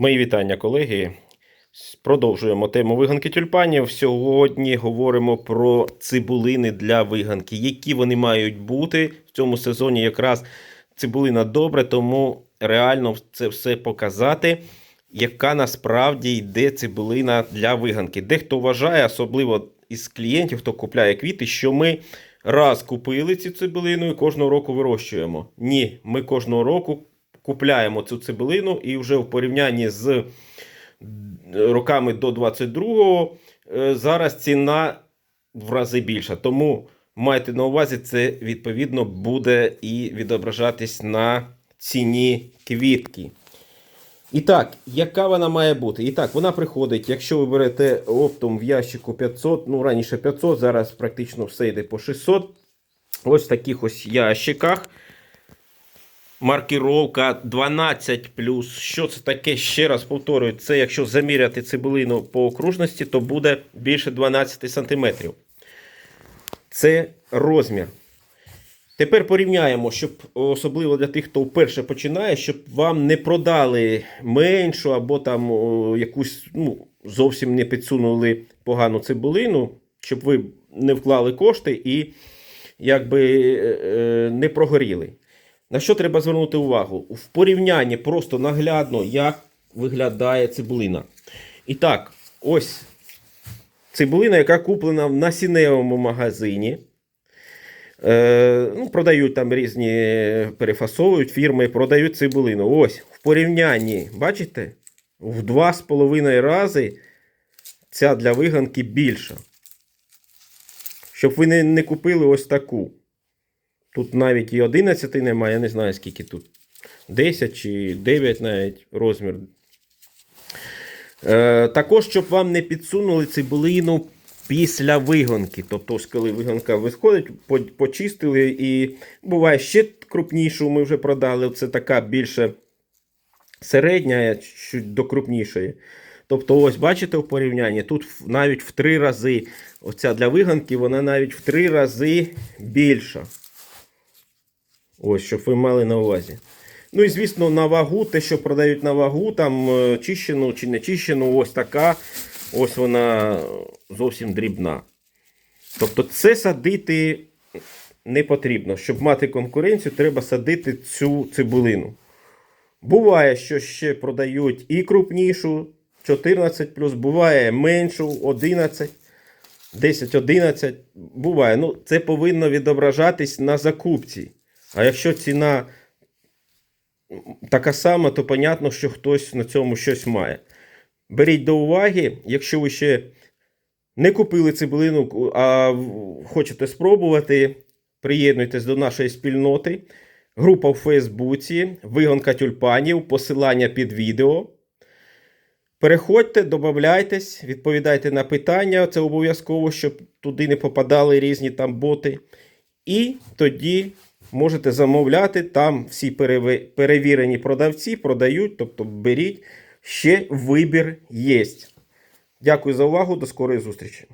Мої вітання, колеги. Продовжуємо тему виганки тюльпанів. Сьогодні говоримо про цибулини для виганки. Які вони мають бути в цьому сезоні? Якраз цибулина добре, тому реально це все показати, яка насправді йде цибулина для виганки. Дехто вважає, особливо із клієнтів, хто купляє квіти, що ми раз купили цю цибулину і кожного року вирощуємо. Ні, ми кожного року купляємо цю цибулину і вже в порівнянні з роками до 22-го е, зараз ціна в рази більша. Тому майте на увазі, це відповідно буде і відображатись на ціні квітки. І так, яка вона має бути? І так, вона приходить, якщо ви берете оптом в ящику 500, ну раніше 500, зараз практично все йде по 600. Ось в таких ось ящиках. Маркіровка 12 Що це таке? Ще раз повторюю, це якщо заміряти цибулину по окружності, то буде більше 12 см. Це розмір. Тепер порівняємо, щоб особливо для тих, хто вперше починає, щоб вам не продали меншу або там якусь ну, зовсім не підсунули погану цибулину, щоб ви не вклали кошти і якби е, е, не прогоріли. На що треба звернути увагу? В порівнянні просто наглядно, як виглядає цибулина. І так, ось цибулина, яка куплена в насінневому магазині. Е, ну, Продають там різні, перефасовують фірми, продають цибулину. Ось, в порівнянні, бачите? В 2,5 рази ця для виганки більша. Щоб ви не, не купили ось таку. Тут навіть і 11 немає, я не знаю, скільки тут. 10 чи 9 навіть розмір. Е, також, щоб вам не підсунули цибулину після вигонки. Тобто, коли вигонка виходить, по- почистили і буває ще крупнішу, ми вже продали. Це така більше середня, чуть до крупнішої. Тобто, ось бачите в порівнянні, тут навіть в три рази, оця для виганки, вона навіть в три рази більша. Ось, щоб ви мали на увазі. Ну і звісно, на вагу, те, що продають на вагу, там е, чищену чи не чищену, ось така. Ось вона зовсім дрібна. Тобто, це садити не потрібно. Щоб мати конкуренцію, треба садити цю цибулину. Буває, що ще продають і крупнішу 14, буває меншу 11, 10-11. Буває. Ну, це повинно відображатись на закупці. А якщо ціна така сама, то понятно, що хтось на цьому щось має. Беріть до уваги, якщо ви ще не купили цибулину, а хочете спробувати, приєднуйтесь до нашої спільноти. Група в Фейсбуці, вигонка тюльпанів, посилання під відео. Переходьте, додавайтесь, відповідайте на питання. Це обов'язково, щоб туди не попадали різні там боти. І тоді можете замовляти. Там всі перевірені продавці продають, тобто беріть. Ще вибір є. Дякую за увагу. До скорої зустрічі.